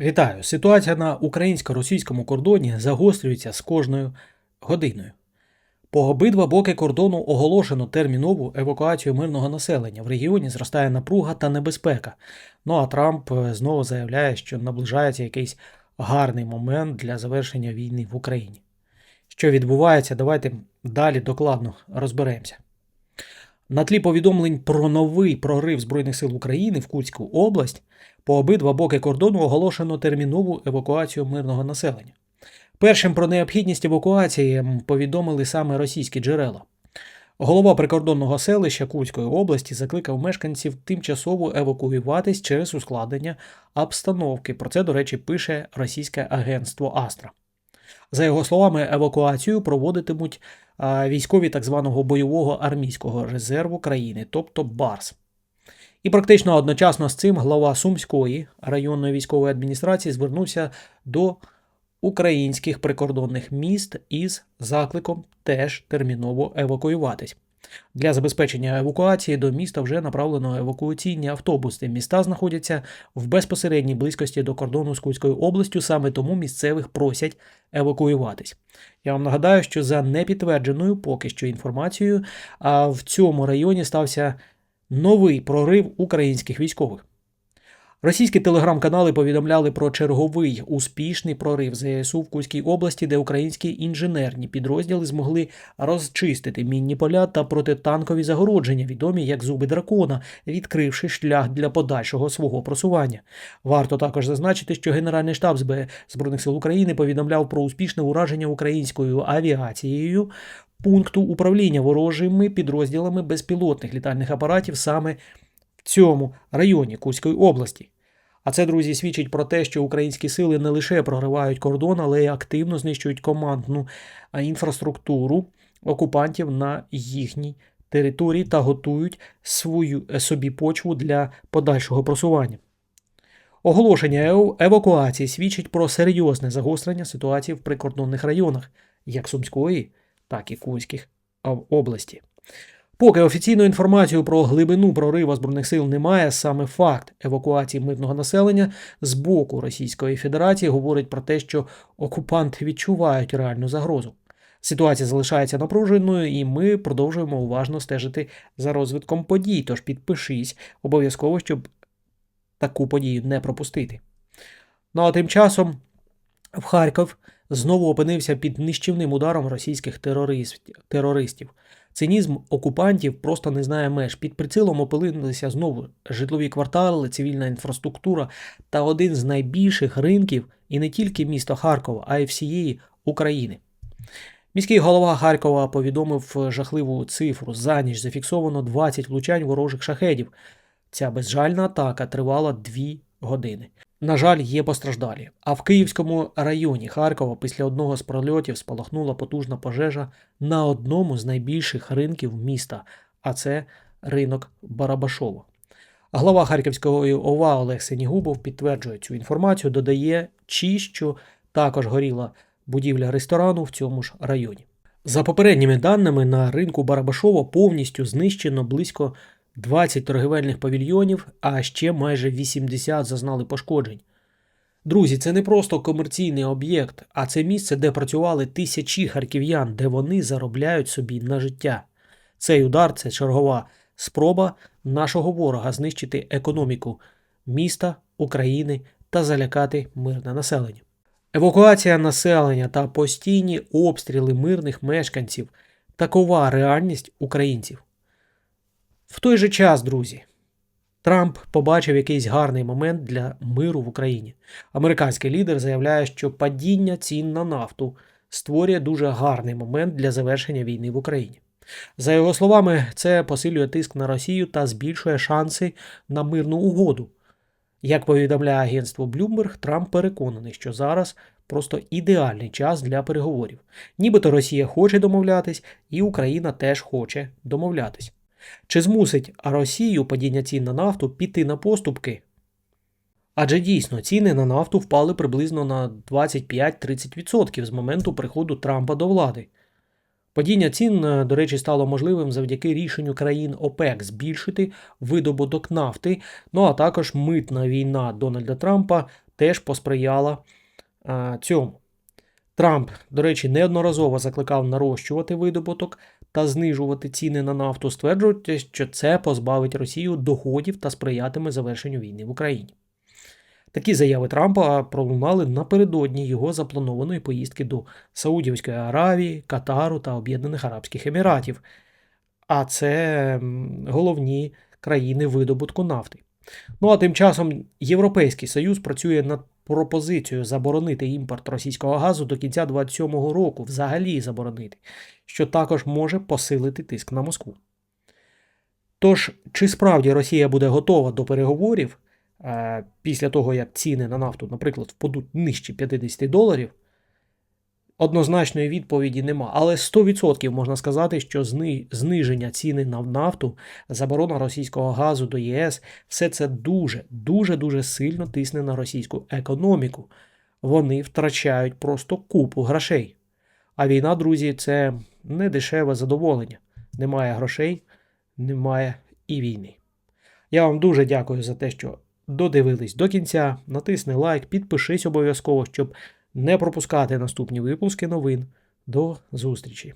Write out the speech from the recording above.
Вітаю! Ситуація на українсько-російському кордоні загострюється з кожною годиною. По обидва боки кордону оголошено термінову евакуацію мирного населення. В регіоні зростає напруга та небезпека. Ну а Трамп е, знову заявляє, що наближається якийсь гарний момент для завершення війни в Україні. Що відбувається, давайте далі докладно розберемося. На тлі повідомлень про новий прорив Збройних сил України в Курську область по обидва боки кордону оголошено термінову евакуацію мирного населення. Першим про необхідність евакуації повідомили саме російські джерела. Голова прикордонного селища Курської області закликав мешканців тимчасово евакуюватись через ускладнення обстановки. Про це, до речі, пише російське агентство Астра. За його словами, евакуацію проводитимуть військові так званого бойового армійського резерву країни, тобто БАРС. І практично одночасно з цим глава Сумської районної військової адміністрації звернувся до українських прикордонних міст із закликом теж терміново евакуюватись. Для забезпечення евакуації до міста вже направлено евакуаційні автобуси. Міста знаходяться в безпосередній близькості до кордону з Курською областю, саме тому місцевих просять евакуюватись. Я вам нагадаю, що за непідтвердженою поки що інформацією, а в цьому районі стався новий прорив українських військових. Російські телеграм-канали повідомляли про черговий успішний прорив ЗСУ в Курській області, де українські інженерні підрозділи змогли розчистити мінні поля та протитанкові загородження, відомі як зуби дракона, відкривши шлях для подальшого свого просування. Варто також зазначити, що Генеральний штаб ЗБ Збройних сил України повідомляв про успішне ураження українською авіацією пункту управління ворожими підрозділами безпілотних літальних апаратів саме цьому районі Курської області. А це, друзі, свідчить про те, що українські сили не лише проривають кордон, але й активно знищують командну інфраструктуру окупантів на їхній території та готують свою е, собі почву для подальшого просування. Оголошення евакуації свідчить про серйозне загострення ситуації в прикордонних районах, як Сумської, так і Курських об- області. Поки офіційну інформацію про глибину прорива збройних сил немає, саме факт евакуації мирного населення з боку Російської Федерації говорить про те, що окупанти відчувають реальну загрозу. Ситуація залишається напруженою, і ми продовжуємо уважно стежити за розвитком подій. Тож підпишись обов'язково, щоб таку подію не пропустити. Ну а тим часом в Харків знову опинився під нищівним ударом російських терористів. Цинізм окупантів просто не знає меж. Під прицілом опинилися знову житлові квартали, цивільна інфраструктура та один з найбільших ринків і не тільки міста Харкова, а й всієї України. Міський голова Харкова повідомив жахливу цифру. За ніч зафіксовано 20 влучань ворожих шахедів. Ця безжальна атака тривала 2 години. На жаль, є постраждалі. А в Київському районі Харкова після одного з прольотів спалахнула потужна пожежа на одному з найбільших ринків міста, а це ринок Барабашово. Глава Харківської ОВА Олег Сенігубов підтверджує цю інформацію, додає, чи що також горіла будівля ресторану в цьому ж районі. За попередніми даними, на ринку Барабашово повністю знищено близько 20 торгівельних павільйонів, а ще майже 80 зазнали пошкоджень. Друзі, це не просто комерційний об'єкт, а це місце, де працювали тисячі харків'ян, де вони заробляють собі на життя. Цей удар це чергова спроба нашого ворога знищити економіку міста, України та залякати мирне населення. Евакуація населення та постійні обстріли мирних мешканців такова реальність українців. В той же час, друзі, Трамп побачив якийсь гарний момент для миру в Україні. Американський лідер заявляє, що падіння цін на нафту створює дуже гарний момент для завершення війни в Україні. За його словами, це посилює тиск на Росію та збільшує шанси на мирну угоду. Як повідомляє агентство Bloomberg, Трамп переконаний, що зараз просто ідеальний час для переговорів. Нібито Росія хоче домовлятись, і Україна теж хоче домовлятись. Чи змусить Росію падіння цін на нафту піти на поступки? Адже дійсно ціни на нафту впали приблизно на 25-30% з моменту приходу Трампа до влади. Падіння цін, е, до речі, стало можливим завдяки рішенню країн ОПЕК збільшити видобуток нафти, ну а також митна війна Дональда Трампа теж посприяла а, цьому. Трамп, до речі, неодноразово закликав нарощувати видобуток та знижувати ціни на нафту, стверджуючи, що це позбавить Росію доходів та сприятиме завершенню війни в Україні. Такі заяви Трампа пролунали напередодні його запланованої поїздки до Саудівської Аравії, Катару та Об'єднаних Арабських Еміратів. А це головні країни видобутку нафти. Ну а тим часом Європейський Союз працює над пропозицією заборонити імпорт російського газу до кінця 2027 року, взагалі заборонити, що також може посилити тиск на Москву. Тож, чи справді Росія буде готова до переговорів е, після того, як ціни на нафту, наприклад, впадуть нижче 50 доларів? Однозначної відповіді нема, але 100% можна сказати, що зниження ціни на нафту, заборона російського газу до ЄС, все це дуже, дуже, дуже сильно тисне на російську економіку. Вони втрачають просто купу грошей. А війна, друзі, це не дешеве задоволення. Немає грошей, немає і війни. Я вам дуже дякую за те, що додивились до кінця. Натисни лайк, підпишись обов'язково, щоб не пропускати наступні випуски новин. До зустрічі!